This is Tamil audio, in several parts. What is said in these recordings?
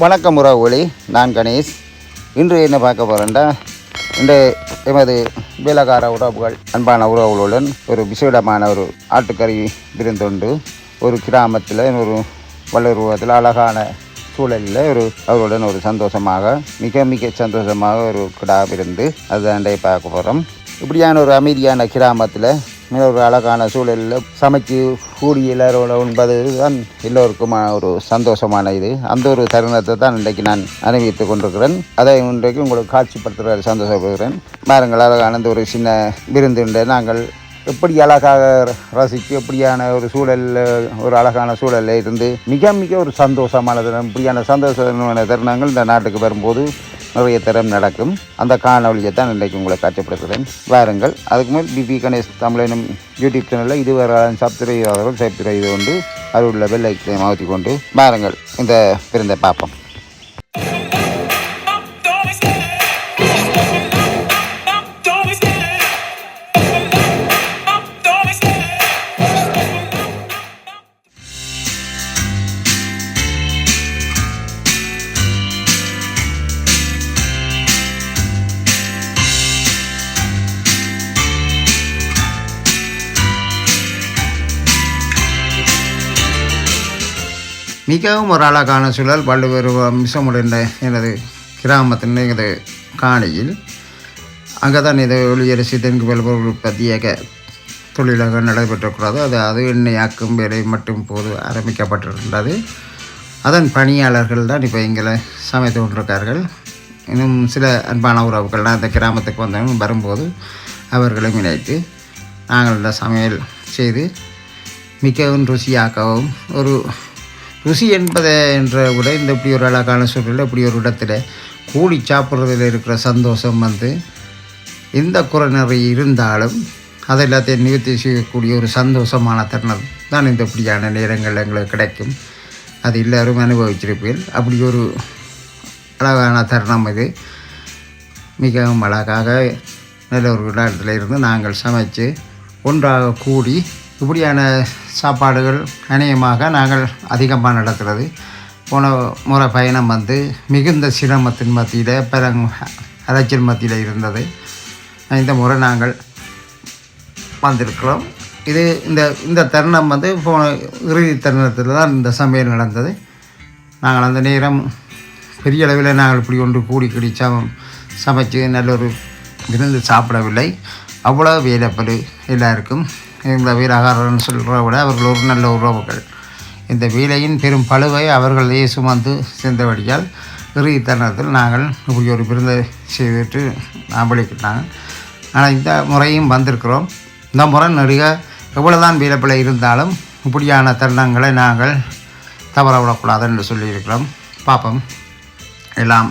வணக்கம் உறவுகளி நான் கணேஷ். இன்று என்ன பார்க்க போகிறேன்டா இந்த எமது வேலகார உறவுகள் அன்பான உறவுகளுடன் ஒரு விசேடமான ஒரு ஆட்டுக்கறி விருந்துண்டு. ஒரு கிராமத்தில் ஒரு வளருவத்தில் அழகான சூழலில் ஒரு அவருடன் ஒரு சந்தோஷமாக மிக மிக சந்தோஷமாக ஒரு கிடா விருந்து அதுதான் பார்க்க போகிறோம் இப்படியான ஒரு அமைதியான கிராமத்தில் மிக ஒரு அழகான சூழலில் சமைச்சு கூடி எல்லாரோட உண்பது தான் எல்லோருக்குமான ஒரு சந்தோஷமான இது. அந்த ஒரு தருணத்தை தான் இன்றைக்கு நான் அனுபவித்துக் கொண்டிருக்கிறேன். அதை இன்றைக்கு உங்களுக்கு காட்சிப்படுத்துகிற சந்தோஷப்படுகிறேன். பாருங்கள் அழகான அந்த ஒரு சின்ன விருந்துண்டு நாங்கள் எப்படி அழகாக ரசித்து எப்படியான ஒரு சூழலில் ஒரு அழகான சூழலில் இருந்து மிக மிக ஒரு சந்தோஷமான தருணம் இப்படியான சந்தோஷமான தருணங்கள் இந்த நாட்டுக்கு வரும்போது நிறைய தரம் நடக்கும். அந்த காணொலியை தான் இன்றைக்கு உங்களை காட்சிப்படுத்துகிறேன். வாருங்கள். அதுக்கு மேல் பிபி கணேஷ் தமிழனும் யூடியூப் சேனலில் இதுவரை சப்ஸ்கிரைப் செய்தவர்கள் சப்ஸ்கிரைப் செய்து கொண்டு அருள் உள்ள பெல் ஐக்கனை மாற்றி கொண்டு வாருங்கள். இந்த பிறந்த பார்ப்போம் மிகவும் ஒரு அழகான சூழல் வள்ளுவர் மிசமுடைந்த எனது கிராமத்தின் எனது காணியில். அங்கே தான் இது ஒளியரசி தென்கு வெல்பொருள் உற்பத்தியாக தொழிலாக நடைபெற்றக்கூடாது அது அது எண்ணெயாக்கும் வேலை மட்டும் போது ஆரம்பிக்கப்பட்டிருந்தது அதன் பணியாளர்கள் தான் இப்போ எங்களை சமைத்து கொண்டிருக்கார்கள் இன்னும் சில அன்பான உறவுகள்லாம் அந்த கிராமத்துக்கு வந்தவங்க வரும்போது அவர்களை இணைத்து நாங்கள் இந்த சமையல் செய்து மிகவும் ருசியாக்கவும் ஒரு ருசி என்பதை என்ற விட இந்த இப்படி ஒரு அழகான சூழலில் இப்படி ஒரு இடத்துல கூடி சாப்பிட்றதுல இருக்கிற சந்தோஷம் வந்து எந்த குறைநிறை இருந்தாலும் அதை எல்லாத்தையும் நிவர்த்தி செய்யக்கூடிய ஒரு சந்தோஷமான தருணம் தான் இந்த இப்படியான நேரங்கள் எங்களுக்கு கிடைக்கும். அது எல்லாரும் அனுபவிச்சிருப்பீர்கள் அப்படி ஒரு அழகான தருணம் இது. மிகவும் அழகாக நல்ல ஒரு இடத்துல இருந்து நாங்கள் சமைச்சு ஒன்றாக கூடி இப்படியான சாப்பாடுகள் அநேகமாக நாங்கள் அதிகமாக நடக்கிறது. போன முறை பயணம் வந்து மிகுந்த சிரமத்தின் மத்தியில் பல அலைச்சல் மத்தியில் இருந்தது. இந்த முறை நாங்கள் வந்திருக்கிறோம். இது இந்த இந்த தருணம் வந்து போன இறுதி தருணத்தில் தான் இந்த சமையல் நடந்தது. நாங்கள் அந்த நேரம் பெரிய அளவில் நாங்கள் இப்படி ஒன்று கூடி கடி சம சமைச்சு நல்ல ஒரு விருந்து சாப்பிடவில்லை. அவ்வளோ வேலைப்படு எல்லாருக்கும் இந்த வீரகாரன் சொல்கிறத விட அவர்கள் ஒரு நல்ல உறவுகள். இந்த வேலையின் பெரும் பழுவை அவர்களே சுமந்து சென்றபடியால் இறுதி தருணத்தில் நாங்கள் இப்படி ஒரு விருந்தை செய்துட்டு அம்பளிக்கிட்டாங்க ஆனால் இந்த முறையும் வந்திருக்கிறோம். இந்த முறை நிறைய எவ்வளோதான் வீரப்பிள்ளை இருந்தாலும் இப்படியான தருணங்களை நாங்கள் தவற விடக்கூடாது என்று சொல்லியிருக்கிறோம். பார்ப்போம் எல்லாம்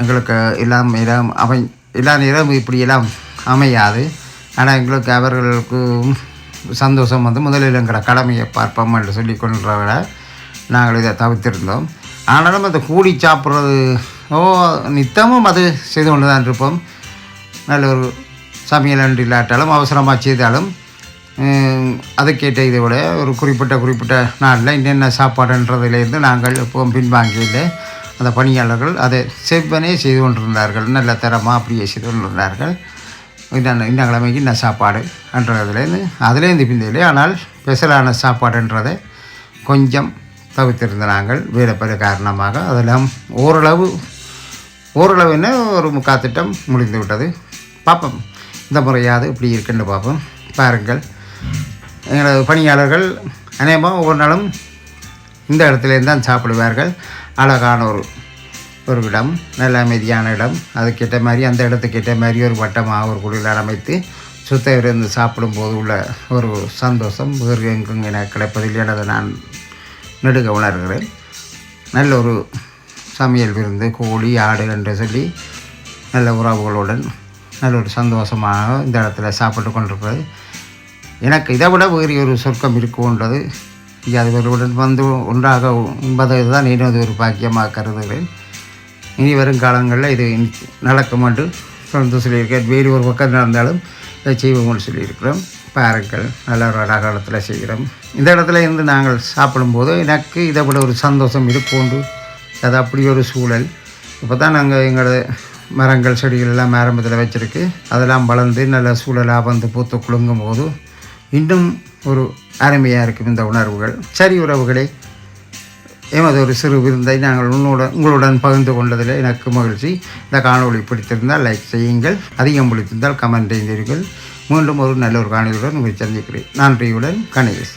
எங்களுக்கு எல்லாம் இடம் அமை எல்லா நேரம் இப்படியெல்லாம் அமையாது. ஆனால் எங்களுக்கு அவர்களுக்கு சந்தோஷம் வந்து முதலில் எங்களோட கடமையை பார்ப்போம் என்று சொல்லி கொள்கிறவரை நாங்கள் இதை தவிர்த்திருந்தோம். ஆனாலும் அதை கூடி சாப்பிட்றது ஓ நித்தமும் அது செய்து கொண்டு தான் இருப்போம். நல்ல ஒரு சமையல் அன்று இல்லாட்டாலும் அவசரமாக செய்தாலும் அதுக்கேற்ற இதை விட ஒரு குறிப்பிட்ட குறிப்பிட்ட நாளில் என்னென்ன சாப்பாடுன்றதுலேருந்து நாங்கள் எப்பவும் பின்வாங்கியில் அந்த பணியாளர்கள் அதை செவ்வனே செய்து கொண்டிருந்தார்கள். நல்ல தரமாக அப்படியே செய்து கொண்டிருந்தார்கள். இந்த இந்த கிழமைக்கு இந்த சாப்பாடு என்றதுலேருந்து அதுலேருந்து பிந்தையிலே ஆனால் ஸ்பெஷலான சாப்பாடுன்றதை கொஞ்சம் தவிர்த்திருந்த நாங்கள் வேறு பல காரணமாக அதெல்லாம் ஓரளவு ஓரளவு என்ன ஒரு முக்காத்திட்டம் முடிந்து விட்டது. பார்ப்போம் இந்த முறையாவது இப்படி இருக்குன்னு பார்ப்போம் பாருங்கள். எங்களது பணியாளர்கள் அநேகமாக ஒவ்வொரு நாளும் இந்த இடத்துலேருந்து தான் சாப்பிடுவார்கள். அழகான ஒரு ஒரு இடம் நல்ல அமைதியான இடம். அதுக்கேற்ற மாதிரி அந்த இடத்துக்கேற்ற மாதிரி ஒரு வட்டமாக ஒரு குடியில் அமைத்து சுத்த இருந்து சாப்பிடும்போது உள்ள ஒரு சந்தோஷம் வேறு எங்கும் எனக்கு கிடைப்பதில்லை எனது நான் நெடுக உணர்கிறேன். நல்ல ஒரு சமையல் விருந்து கோழி ஆடு என்று சொல்லி நல்ல உறவுகளுடன் நல்ல ஒரு சந்தோஷமாக இந்த இடத்துல சாப்பிட்டு கொண்டிருக்கிறது. எனக்கு இதை விட வேறு ஒரு சொர்க்கம் இருக்குன்றது அதுவர்களுடன் வந்து ஒன்றாக உண்பதை தான் இன்னொரு ஒரு பாக்கியமாக கருதுகிறேன். இனி வரும் காலங்களில் இது நடக்கும் என்று தொடர்ந்து சொல்லியிருக்கேன் வேறு ஒரு பக்கம் நடந்தாலும் இதை செய்வோம்னு சொல்லியிருக்கிறோம். பாருங்கள் நல்ல ஒரு அழகாலத்தில் செய்கிறோம். இந்த இடத்துல இருந்து நாங்கள் சாப்பிடும்போது எனக்கு இதை விட ஒரு சந்தோஷம் இருக்கும்னு அது அப்படி ஒரு சூழல். இப்போ தான் நாங்கள் எங்களோட மரங்கள் செடிகள் எல்லாம் ஆரம்பத்தில் வச்சுருக்கு. அதெல்லாம் வளர்ந்து நல்ல சூழலாக வந்து பூத்து குலுங்கும் போது இன்னும் ஒரு அருமையாக இருக்கும் இந்த உணர்வுகள். சரி உறவுகளே எமது ஒரு சிறு விருந்தை நாங்கள் உன்னோட உங்களுடன் பகிர்ந்து கொண்டதில் எனக்கு மகிழ்ச்சி. இந்த காணொளி பிடித்திருந்தால் லைக் செய்யுங்கள். அதிகம் பிடித்திருந்தால் கமெண்ட் செய்தீர்கள் மீண்டும் ஒரு நல்ல ஒரு காணொலியுடன் உங்களை சந்திக்கிறேன். நன்றியுடன் கணேஷ்.